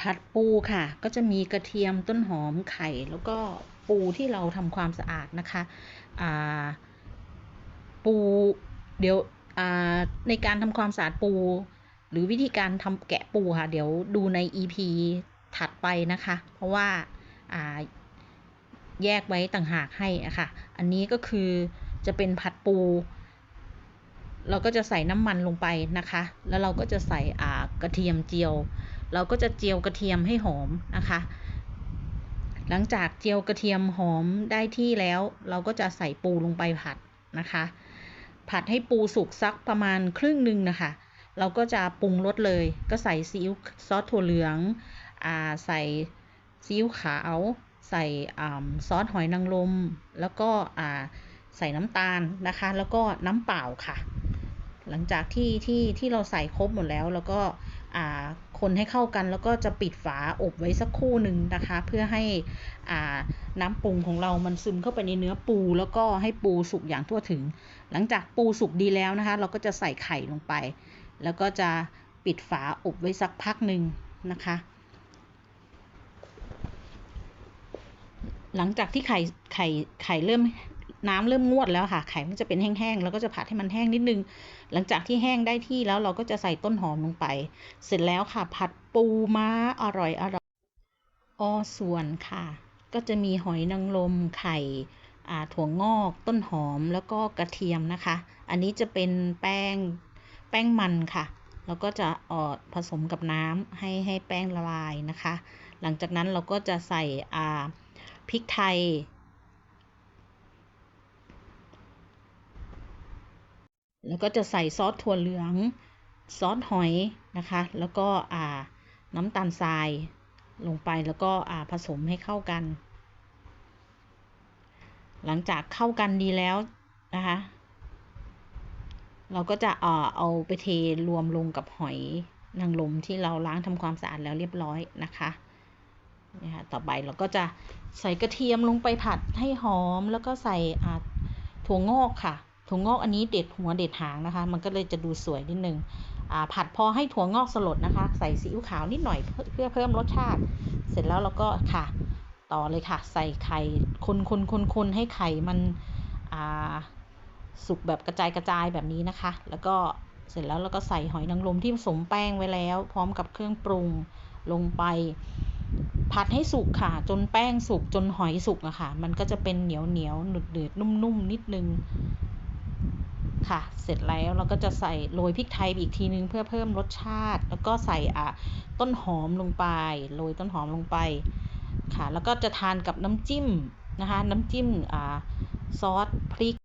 ผัดปูค่ะ ก็จะมีกระเทียมต้นหอมไข่ แล้วก็ปูที่เราทำความสะอาดนะคะปูเดี๋ยวในการทำความสะอาดปู หรือวิธีการทำแกะปูค่ะ เดี๋ยวดูใน EP ถัดไปนะคะ เพราะว่าาแยกไว้ต่างหากให้อะค่ะ อันนี้ก็คือจะเป็นผัดปู เราก็จะใส่น้ำมันลงไปนะคะ แล้วเราก็จะใส่กระเทียมเจียว เราก็จะเจียวกระเทียมให้หอมนะคะ หลังจากเจียวกระเทียมหอมได้ที่แล้ว เราก็จะใส่ปูลงไปผัดนะคะ ผัดให้ปูสุกสักประมาณครึ่งหนึ่งนะคะ เราก็จะปรุงรสเลย ก็ใส่ซีอิ๊วซอสถั่วเหลืองอ่าใส่ซีอิ๊วขาว ใส่ซอสหอยนางรมแล้วก็อ่าใส่น้ำตาลนะคะ แล้วก็น้ำเปล่าค่ะ หลังจากที่ที่ที่เราใส่ครบหมดแล้ว แล้วก็อ่า คนให้เข้ากัน แล้วก็จะปิดฝาอบไว้สักครู่หนึ่งนะคะ เพื่อให้อ่าน้ำปรุงของเรามันซึมเข้าไปในเนื้อปู แล้วก็ให้ปูสุกอย่างทั่วถึง หลังจากปูสุกดีแล้วนะคะ เราก็จะใส่ไข่ลงไป แล้วก็จะปิดฝาอบไว้สักพักหนึ่งนะคะ หลังจากที่ไข่ไข่ไข่เริ่ม น้ำเริ่มงวดแล้วค่ะ ไข่มันจะเป็นแห้งๆ แล้วก็จะผัดให้มันแห้งนิดนึง หลังจากที่แห้งได้ที่แล้วเราก็จะใส่ต้นหอมลงไป เสร็จแล้วค่ะ ผัดปูม้าอร่อยอร่อยอส่วนค่ะ ก็จะมีหอยนางรมไข่ถั่วงอกต้นหอมแล้วก็กระเทียมนะคะ อันนี้จะเป็นแป้งแป้งมันค่ะ แล้วก็จะเออผสมกับน้ำให้ให้แป้งละลายนะคะ หลังจากนั้นเราก็จะใส่พริกไทย แล้วก็จะใส่ซอสถั่วเหลือง ซอสหอยนะคะ แล้วก็อ่าน้ำตาลทรายลงไปแล้วก็อ่าผสมให้เข้ากัน หลังจากเข้ากันดีแล้วนะคะ เราก็จะอ่าเอาไปเทรวมลงกับหอยนางรมที่เราล้างทำความสะอาดแล้วเรียบร้อยนะคะนี่ค่ะต่อไปเราก็จะใส่กระเทียมลงไปผัดให้หอม แล้วก็ใส่ถั่วงอกค่ะ ถั่วงอกอันนี้เด็ดหัวเด็ดหางนะคะ มันก็เลยจะดูสวยนิดนึงอ่าผัดพอให้ถั่วงอกสลดนะคะ ใส่ซีอิ๊วขาวนิดหน่อยเพื่อเพิ่มรสชาติ เสร็จแล้วเราก็ค่ะ ต่อเลยค่ะ ใส่ไข่คนคนคนคนให้ไข่มันสุกแบบกระจายกระจายแบบนี้นะคะ แล้วก็เสร็จแล้วเราก็ใส่หอยนางรมที่ผสมแป้งไว้แล้ว พร้อมกับเครื่องปรุงลงไป ผัดให้สุกค่ะ จนแป้งสุกจนหอยสุกอะค่ะ มันก็จะเป็นเหนียวเหนียวหนืดหนืดนุ่มๆนิดนึง ค่ะ เสร็จแล้วเราก็จะใส่โรยพริกไทยอีกทีนึงเพื่อเพิ่มรสชาติ แล้วก็ใส่อะต้นหอมลงไปโรยต้นหอมลงไปค่ะ แล้วก็จะทานกับน้ำจิ้มนะคะ น้ำจิ้มอ่าซอสพริก